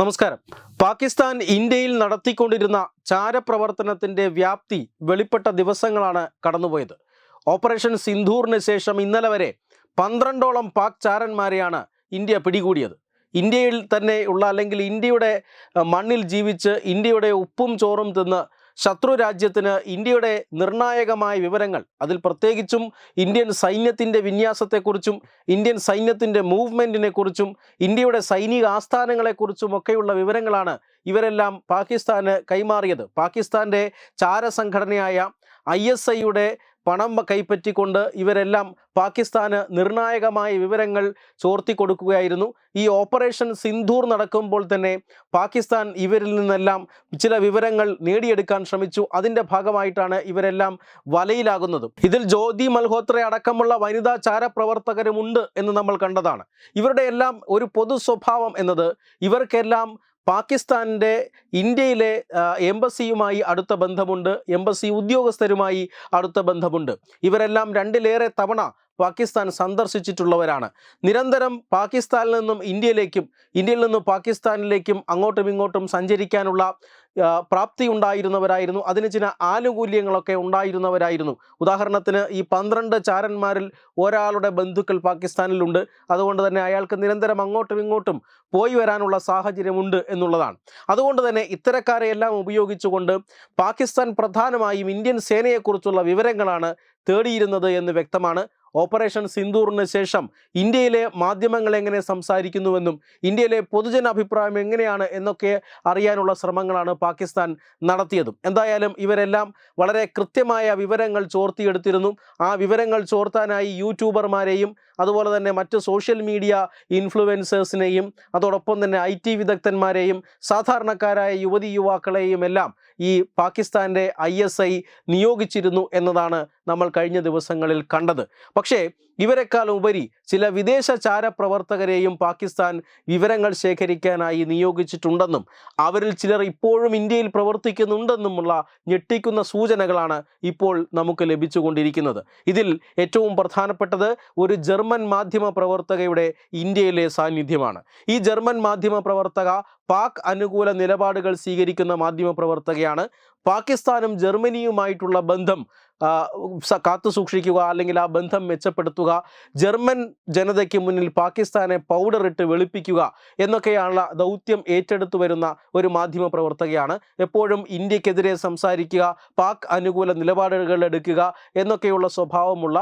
നമസ്കാരം. പാകിസ്ഥാൻ ഇന്ത്യയിൽ നടത്തിക്കൊണ്ടിരുന്ന ചാരപ്രവർത്തനത്തിന്റെ വ്യാപ്തി വെളിപ്പെട്ട ദിവസങ്ങളാണ് കടന്നുപോയത്. ഓപ്പറേഷൻ സിന്ധൂറിന് ശേഷം ഇന്നലെ വരെ പന്ത്രണ്ടോളം പാക് ചാരന്മാരെയാണ് ഇന്ത്യ പിടികൂടിയത്. ഇന്ത്യയിൽ തന്നെ ഉള്ള അല്ലെങ്കിൽ ഇന്ത്യയുടെ മണ്ണിൽ ജീവിച്ച് ഇന്ത്യയുടെ ഉപ്പും ചോറും തിന്ന് ശത്രു രാജ്യത്തിന് ഇന്ത്യയുടെ നിർണായകമായ വിവരങ്ങൾ അതിൽ പ്രത്യേകിച്ചും ഇന്ത്യൻ സൈന്യത്തിന്റെ വിന്യാസത്തെക്കുറിച്ചും ഇന്ത്യൻ സൈന്യത്തിന്റെ മൂവ്മെന്റിനെ കുറിച്ചും ഇന്ത്യയുടെ സൈനിക ആസ്ഥാനങ്ങളെക്കുറിച്ചും ഒക്കെയുള്ള വിവരങ്ങളാണ് ഇവരെല്ലാം പാകിസ്ഥാന് കൈമാറിയത്. പാകിസ്ഥാന്റെ ചാരസംഘടനയായ ഐ എസ് ഐയുടെ പണം കൈപ്പറ്റിക്കൊണ്ട് ഇവരെല്ലാം പാകിസ്ഥാന് നിർണായകമായ വിവരങ്ങൾ ചോർത്തി കൊടുക്കുകയായിരുന്നു ഈ ഓപ്പറേഷൻ സിന്ധൂർ നടക്കുമ്പോൾ തന്നെ പാകിസ്ഥാൻ ഇവരിൽ നിന്നെല്ലാം ചില വിവരങ്ങൾ നേടിയെടുക്കാൻ ശ്രമിച്ചു. അതിന്റെ ഭാഗമായിട്ടാണ് ഇവരെല്ലാം വലയിലാകുന്നതും. ഇതിൽ ജ്യോതി മൽഹോത്ര അടക്കമുള്ള വനിതാ ചാരപ്രവർത്തകരുമുണ്ട് എന്ന് നമ്മൾ കണ്ടതാണ്. ഇവരുടെ എല്ലാം ഒരു പൊതു സ്വഭാവം എന്നത് ഇവർക്കെല്ലാം പാകിസ്ഥാന്റെ ഇന്ത്യയിലെ എംബസിയുമായി അടുത്ത ബന്ധമുണ്ട് എംബസി ഉദ്യോഗസ്ഥരുമായി അടുത്ത ബന്ധമുണ്ട്. ഇവരെല്ലാം രണ്ടിലേറെ തവണ പാകിസ്ഥാൻ സന്ദർശിച്ചിട്ടുള്ളവരാണ്. നിരന്തരം പാകിസ്ഥാനിൽ നിന്നും ഇന്ത്യയിലേക്കും ഇന്ത്യയിൽ നിന്നും പാകിസ്ഥാനിലേക്കും അങ്ങോട്ടും ഇങ്ങോട്ടും സഞ്ചരിക്കാനുള്ള പ്രാപ്തി ഉണ്ടായിരുന്നവരായിരുന്നു. അതിന് ചില ആനുകൂല്യങ്ങളൊക്കെ ഉണ്ടായിരുന്നവരായിരുന്നു. ഉദാഹരണത്തിന് ഈ പന്ത്രണ്ട് ചാരന്മാരിൽ ഒരാളുടെ ബന്ധുക്കൾ പാകിസ്ഥാനിലുണ്ട്. അതുകൊണ്ട് തന്നെ അയാൾക്ക് നിരന്തരം അങ്ങോട്ടും ഇങ്ങോട്ടും പോയി വരാനുള്ള സാഹചര്യമുണ്ട് എന്നുള്ളതാണ്. അതുകൊണ്ട് തന്നെ ഇത്തരക്കാരെയെല്ലാം ഉപയോഗിച്ചുകൊണ്ട് പാകിസ്ഥാൻ പ്രധാനമായും ഇന്ത്യൻ സേനയെക്കുറിച്ചുള്ള വിവരങ്ങളാണ് തേടിയിരുന്നത് എന്ന് വ്യക്തമാണ്. ഓപ്പറേഷൻ സിന്ദൂറിന് ശേഷം ഇന്ത്യയിലെ മാധ്യമങ്ങൾ എങ്ങനെ സംസാരിക്കുന്നുവെന്നും ഇന്ത്യയിലെ പൊതുജന അഭിപ്രായം എങ്ങനെയാണ് എന്നൊക്കെ അറിയാനുള്ള ശ്രമങ്ങളാണ് പാകിസ്ഥാൻ നടത്തിയതും. എന്തായാലും ഇവരെല്ലാം വളരെ കൃത്യമായ വിവരങ്ങൾ ചോർത്തിയെടുത്തിരുന്നു. ആ വിവരങ്ങൾ ചോർത്താനായി യൂട്യൂബർമാരെയും അതുപോലെ തന്നെ മറ്റ് സോഷ്യൽ മീഡിയ ഇൻഫ്ലുവൻസേഴ്സിനെയും അതോടൊപ്പം തന്നെ ഐ ടി വിദഗ്ധന്മാരെയും സാധാരണക്കാരായ യുവതി യുവാക്കളെയും എല്ലാം ഈ പാകിസ്ഥാന്റെ ഐ നിയോഗിച്ചിരുന്നു എന്നതാണ് നമ്മൾ കഴിഞ്ഞ ദിവസങ്ങളിൽ കണ്ടത്. പക്ഷേ ഇവരെക്കാൾ ഉപരി ചില വിദേശ ചാരപ്രവർത്തകരെയും പാകിസ്ഥാൻ വിവരങ്ങൾ ശേഖരിക്കാനായി നിയോഗിച്ചിട്ടുണ്ടെന്നും അവരിൽ ചിലർ ഇപ്പോഴും ഇന്ത്യയിൽ പ്രവർത്തിക്കുന്നുണ്ടെന്നുമുള്ള ഞെട്ടിക്കുന്ന സൂചനകളാണ് ഇപ്പോൾ നമുക്ക് ലഭിച്ചുകൊണ്ടിരിക്കുന്നത്. ഇതിൽ ഏറ്റവും പ്രധാനപ്പെട്ടത് ഒരു ജർമ്മൻ മാധ്യമ പ്രവർത്തകയുടെ ഇന്ത്യയിലെ സാന്നിധ്യമാണ്. ഈ ജർമ്മൻ മാധ്യമ പ്രവർത്തക പാക് അനുകൂല നിലപാടുകൾ സ്വീകരിക്കുന്ന മാധ്യമ പ്രവർത്തകയാണ് പാകിസ്ഥാനും ജർമ്മനിയുമായിട്ടുള്ള ബന്ധം കാത്തു സൂക്ഷിക്കുക അല്ലെങ്കിൽ ആ ബന്ധം മെച്ചപ്പെടുത്തുക ജർമ്മൻ ജനതയ്ക്ക് മുന്നിൽ പാകിസ്ഥാനെ പൗഡർ ഇട്ട് വെളുപ്പിക്കുക എന്നൊക്കെയുള്ള ദൗത്യം ഏറ്റെടുത്തു വരുന്ന ഒരു മാധ്യമ പ്രവർത്തകയാണ്. എപ്പോഴും ഇന്ത്യക്കെതിരെ സംസാരിക്കുക പാക് അനുകൂല നിലപാടുകൾ എടുക്കുക എന്നൊക്കെയുള്ള സ്വഭാവമുള്ള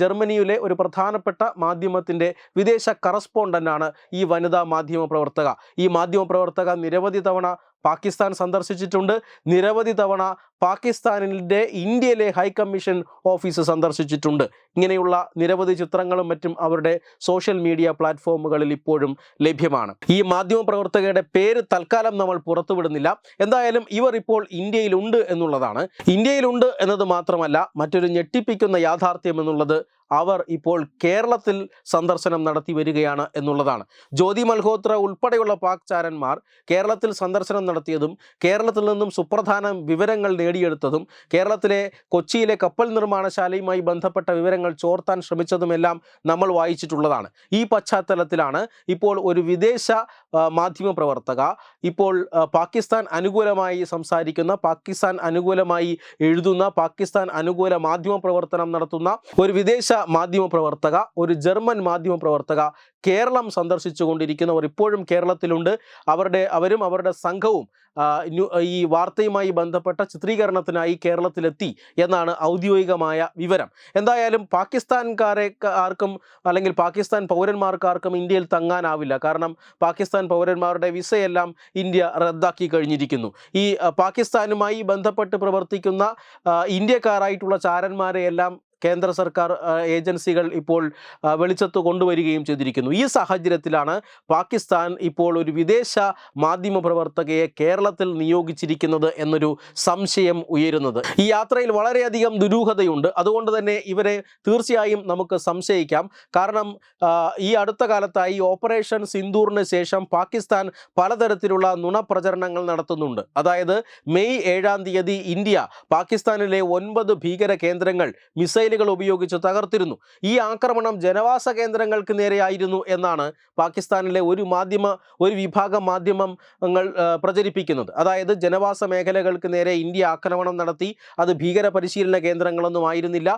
ജർമ്മനിയിലെ ഒരു പ്രധാനപ്പെട്ട മാധ്യമത്തിന്റെ വിദേശ കറസ്പോണ്ടന്റാണ് ഈ വനിതാ മാധ്യമ പ്രവർത്തക. ഈ മാധ്യമ പ്രവർത്തക നിരവധി തവണ പാകിസ്ഥാൻ സന്ദർശിച്ചിട്ടുണ്ട്. നിരവധി തവണ പാകിസ്ഥാനിന്റെ ഇന്ത്യയിലെ ഹൈക്കമ്മീഷൻ ഓഫീസ് സന്ദർശിച്ചിട്ടുണ്ട്. ഇങ്ങനെയുള്ള നിരവധി ചിത്രങ്ങളും മറ്റും അവരുടെ സോഷ്യൽ മീഡിയ പ്ലാറ്റ്ഫോമുകളിൽ ഇപ്പോഴും ലഭ്യമാണ്. ഈ മാധ്യമ പ്രവർത്തകയുടെ പേര് തൽക്കാലം നമ്മൾ പുറത്തുവിടുന്നില്ല. എന്തായാലും ഇവർ ഇപ്പോൾ ഇന്ത്യയിലുണ്ട് എന്നുള്ളതാണ്. ഇന്ത്യയിലുണ്ട് എന്നത് മാത്രമല്ല മറ്റൊരു ഞെട്ടിപ്പിക്കുന്ന യാഥാർത്ഥ്യം എന്നുള്ളത് അവർ ഇപ്പോൾ കേരളത്തിൽ സന്ദർശനം നടത്തി വരികയാണ് എന്നുള്ളതാണ്. ജ്യോതി മൽഹോത്ര ഉൾപ്പെടെയുള്ള പാക് ചാരന്മാർ കേരളത്തിൽ സന്ദർശനം നടത്തിയതും കേരളത്തിൽ നിന്നും സുപ്രധാന വിവരങ്ങൾ നേടിയെടുത്തതും കേരളത്തിലെ കൊച്ചിയിലെ കപ്പൽ നിർമ്മാണശാലയുമായി ബന്ധപ്പെട്ട വിവരങ്ങൾ ചോർത്താൻ ശ്രമിച്ചതുമെല്ലാം നമ്മൾ വായിച്ചിട്ടുള്ളതാണ്. ഈ പശ്ചാത്തലത്തിലാണ് ഇപ്പോൾ ഒരു വിദേശ മാധ്യമ പ്രവർത്തക ഇപ്പോൾ പാകിസ്ഥാൻ അനുകൂലമായി സംസാരിക്കുന്ന പാകിസ്ഥാൻ അനുകൂലമായി എഴുതുന്ന പാകിസ്ഥാൻ അനുകൂല മാധ്യമ പ്രവർത്തനം നടത്തുന്ന ഒരു വിദേശ മാധ്യമ പ്രവർത്തക ഒരു ജർമ്മൻ മാധ്യമ പ്രവർത്തക കേരളം സന്ദർശിച്ചുകൊണ്ടിരിക്കുന്നവർ ഇപ്പോഴും കേരളത്തിലുണ്ട്. അവരുടെ അവരും അവരുടെ സംഘവും ഈ വാർത്തയുമായി ബന്ധപ്പെട്ട ചിത്രീകരണത്തിനായി കേരളത്തിലെത്തി എന്നാണ് ഔദ്യോഗികമായ വിവരം. എന്തായാലും പാകിസ്ഥാൻകാരെ ആർക്കും അല്ലെങ്കിൽ പാകിസ്ഥാൻ പൗരന്മാർക്കാർക്കും ഇന്ത്യയിൽ തങ്ങാനാവില്ല. കാരണം പാകിസ്ഥാൻ പൗരന്മാരുടെ വിസയെല്ലാം ഇന്ത്യ റദ്ദാക്കി കഴിഞ്ഞിരിക്കുന്നു. ഈ പാകിസ്ഥാനുമായി ബന്ധപ്പെട്ട് പ്രവർത്തിക്കുന്ന ഇന്ത്യക്കാരായിട്ടുള്ള ചാരന്മാരെ എല്ലാം കേന്ദ്ര സർക്കാർ ഏജൻസികൾ ഇപ്പോൾ വെളിച്ചത്ത് കൊണ്ടുവരികയും ചെയ്തിരിക്കുന്നു. ഈ സാഹചര്യത്തിലാണ് പാകിസ്ഥാൻ ഇപ്പോൾ ഒരു വിദേശ മാധ്യമ പ്രവർത്തകയെ കേരളത്തിൽ നിയോഗിച്ചിരിക്കുന്നത് എന്നൊരു സംശയം ഉയരുന്നത്. ഈ യാത്രയിൽ വളരെയധികം ദുരൂഹതയുണ്ട്. അതുകൊണ്ട് തന്നെ ഇവരെ തീർച്ചയായും നമുക്ക് സംശയിക്കാം. കാരണം ഈ അടുത്ത കാലത്തായി ഓപ്പറേഷൻ സിന്ദൂറിന് ശേഷം പാകിസ്ഥാൻ പലതരത്തിലുള്ള നുണപ്രചരണങ്ങൾ നടത്തുന്നുണ്ട്. അതായത് മെയ് ഏഴാം തീയതി ഇന്ത്യ പാകിസ്ഥാനിലെ ഒൻപത് ഭീകര കേന്ദ്രങ്ങൾ മിസൈലുകൾ മിസൈലുകൾ ഉപയോഗിച്ച് തകർത്തിരുന്നു. ഈ ആക്രമണം ജനവാസ കേന്ദ്രങ്ങൾക്ക് നേരെയായിരുന്നു എന്നാണ് പാകിസ്ഥാനിലെ ഒരു മാധ്യമ ഒരു വിഭാഗം മാധ്യമങ്ങൾ പ്രചരിപ്പിക്കുന്നത്. അതായത് ജനവാസ മേഖലകൾക്ക് നേരെ ഇന്ത്യ ആക്രമണം നടത്തി അത് ഭീകര പരിശീലന കേന്ദ്രങ്ങളൊന്നും ആയിരുന്നില്ല.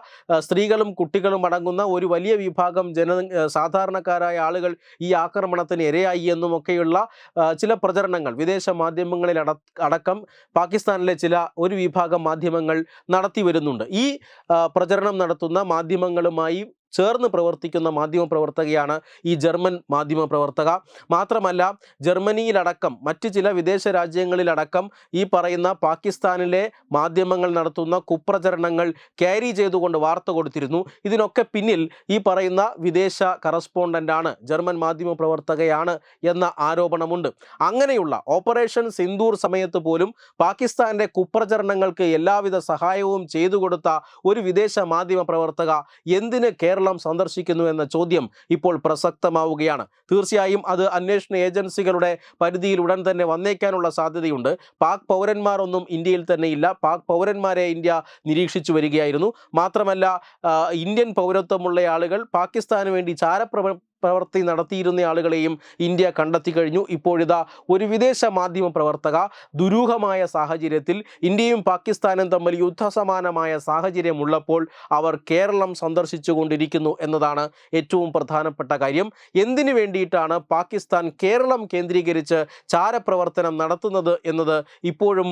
സ്ത്രീകളും കുട്ടികളും അടങ്ങുന്ന ഒരു വലിയ വിഭാഗം ജന സാധാരണക്കാരായ ആളുകൾ ഈ ആക്രമണത്തിന് ഇരയായി എന്നുമൊക്കെയുള്ള ചില പ്രചരണങ്ങൾ വിദേശ മാധ്യമങ്ങളിൽ അടക്കം പാകിസ്ഥാനിലെ ചില ഒരു വിഭാഗം മാധ്യമങ്ങൾ നടത്തി വരുന്നുണ്ട്. ഈ പ്രചരണം നടത്തുന്ന മാധ്യമങ്ങളുമായി ചേർന്ന് പ്രവർത്തിക്കുന്ന മാധ്യമപ്രവർത്തകയാണ് ഈ ജർമ്മൻ മാധ്യമപ്രവർത്തക മാത്രമല്ല ജർമ്മനിയിലടക്കം മറ്റ് ചില വിദേശ രാജ്യങ്ങളിലടക്കം ഈ പറയുന്ന പാകിസ്ഥാനിലെ മാധ്യമങ്ങൾ നടത്തുന്ന കുപ്രചരണങ്ങൾ ക്യാരി ചെയ്തുകൊണ്ട് വാർത്ത കൊടുത്തിരുന്നു. ഇതിനൊക്കെ പിന്നിൽ ഈ പറയുന്ന വിദേശ കറസ്പോണ്ടന്റാണ് ജർമ്മൻ മാധ്യമപ്രവർത്തകയാണ് എന്ന ആരോപണമുണ്ട്. അങ്ങനെയുള്ള ഓപ്പറേഷൻ സിന്ദൂർ സമയത്ത് പോലും പാകിസ്ഥാന്റെ കുപ്രചരണങ്ങൾക്ക് എല്ലാവിധ സഹായവും ചെയ്തു കൊടുത്ത ഒരു വിദേശ മാധ്യമപ്രവർത്തക എന്തിന് കേരളം സന്ദർശിക്കുന്നു എന്ന ചോദ്യം ഇപ്പോൾ പ്രസക്തമാവുകയാണ്. തീർച്ചയായും അത് അന്വേഷണ ഏജൻസികളുടെ പരിധിയിൽ ഉടൻ തന്നെ വന്നേക്കാനുള്ള സാധ്യതയുണ്ട്. പാക് പൗരന്മാരൊന്നും ഇന്ത്യയിൽ തന്നെ ഇല്ല. പാക് പൗരന്മാരെ ഇന്ത്യ നിരീക്ഷിച്ചു വരികയായിരുന്നു. മാത്രമല്ല ഇന്ത്യൻ പൗരത്വമുള്ള ആളുകൾ പാകിസ്ഥാന് വേണ്ടി ചാരപ്രവ പ്രവർത്തി നടത്തിയിരുന്ന ആളുകളെയും ഇന്ത്യ കണ്ടെത്തി കഴിഞ്ഞു. ഇപ്പോഴിതാ ഒരു വിദേശ മാധ്യമ പ്രവർത്തക ദുരൂഹമായ സാഹചര്യത്തിൽ ഇന്ത്യയും പാകിസ്ഥാനും തമ്മിൽ യുദ്ധസമാനമായ സാഹചര്യമുള്ളപ്പോൾ അവർ കേരളം സന്ദർശിച്ചുകൊണ്ടിരിക്കുന്നു എന്നതാണ് ഏറ്റവും പ്രധാനപ്പെട്ട കാര്യം. എന്തിനു വേണ്ടിയിട്ടാണ് പാകിസ്ഥാൻ കേരളം കേന്ദ്രീകരിച്ച് ചാരപ്രവർത്തനം നടത്തുന്നത് എന്നത് ഇപ്പോഴും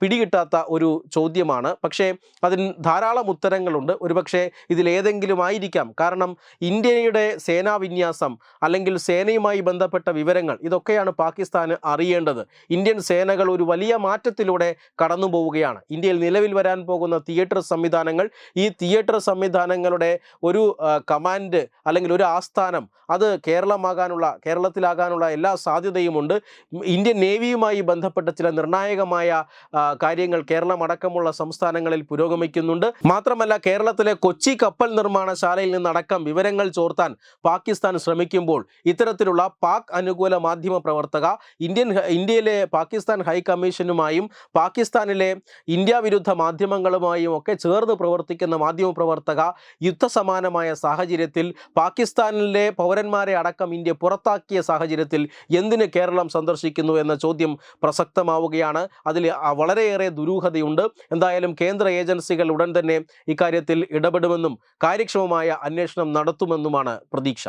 പിടികിട്ടാത്ത ഒരു ചോദ്യമാണ്. പക്ഷേ അതിന് ധാരാളം ഉത്തരങ്ങളുണ്ട്. ഒരുപക്ഷെ ഇതിലേതെങ്കിലും ആയിരിക്കാം. കാരണം ഇന്ത്യയുടെ സേനാ വിന്യാസം അല്ലെങ്കിൽ സേനയുമായി ബന്ധപ്പെട്ട വിവരങ്ങൾ ഇതൊക്കെയാണ് പാകിസ്ഥാന് അറിയേണ്ടത്. ഇന്ത്യൻ സേനകൾ ഒരു വലിയ മാറ്റത്തിലൂടെ കടന്നു പോവുകയാണ് ഇന്ത്യയിൽ നിലവിൽ വരാൻ പോകുന്ന തിയേറ്റർ സംവിധാനങ്ങൾ ഈ തിയേറ്റർ സംവിധാനങ്ങളുടെ ഒരു കമാൻഡ് അല്ലെങ്കിൽ ഒരു ആസ്ഥാനം അത് കേരളമാകാനുള്ള കേരളത്തിലാകാനുള്ള എല്ലാ സാധ്യതയുമുണ്ട്. ഇന്ത്യൻ നേവിയുമായി ബന്ധപ്പെട്ട ചില നിർണായകമായ കാര്യങ്ങൾ കേരളം അടക്കമുള്ള സംസ്ഥാനങ്ങളിൽ പുരോഗമിക്കുന്നുണ്ട്. മാത്രമല്ല കേരളത്തിലെ കൊച്ചി കപ്പൽ നിർമ്മാണശാലയിൽ നിന്നടക്കം വിവരങ്ങൾ ചോർത്താൻ പാകിസ്ഥാൻ ശ്രമിക്കുമ്പോൾ ഇത്തരത്തിലുള്ള പാക് അനുകൂല മാധ്യമ പ്രവർത്തക ഇന്ത്യൻ ഇന്ത്യയിലെ പാകിസ്ഥാൻ ഹൈക്കമ്മീഷനുമായും പാകിസ്ഥാനിലെ ഇന്ത്യ വിരുദ്ധ മാധ്യമങ്ങളുമായും ഒക്കെ ചേർന്ന് പ്രവർത്തിക്കുന്ന മാധ്യമ പ്രവർത്തക യുദ്ധസമാനമായ സാഹചര്യത്തിൽ പാകിസ്ഥാനിലെ പൗരന്മാരെ അടക്കം ഇന്ത്യ പുറത്താക്കിയ സാഹചര്യത്തിൽ എന്തിന് കേരളം സന്ദർശിക്കുന്നു എന്ന ചോദ്യം പ്രസക്തമാവുകയാണ്. അതിൽ വളരെയേറെ ദുരൂഹതയുണ്ട്. എന്തായാലും കേന്ദ്ര ഏജൻസികൾ ഉടൻ തന്നെ ഇക്കാര്യത്തിൽ ഇടപെടുമെന്നും കാര്യക്ഷമമായ അന്വേഷണം നടത്തുമെന്നുമാണ് പ്രതീക്ഷ.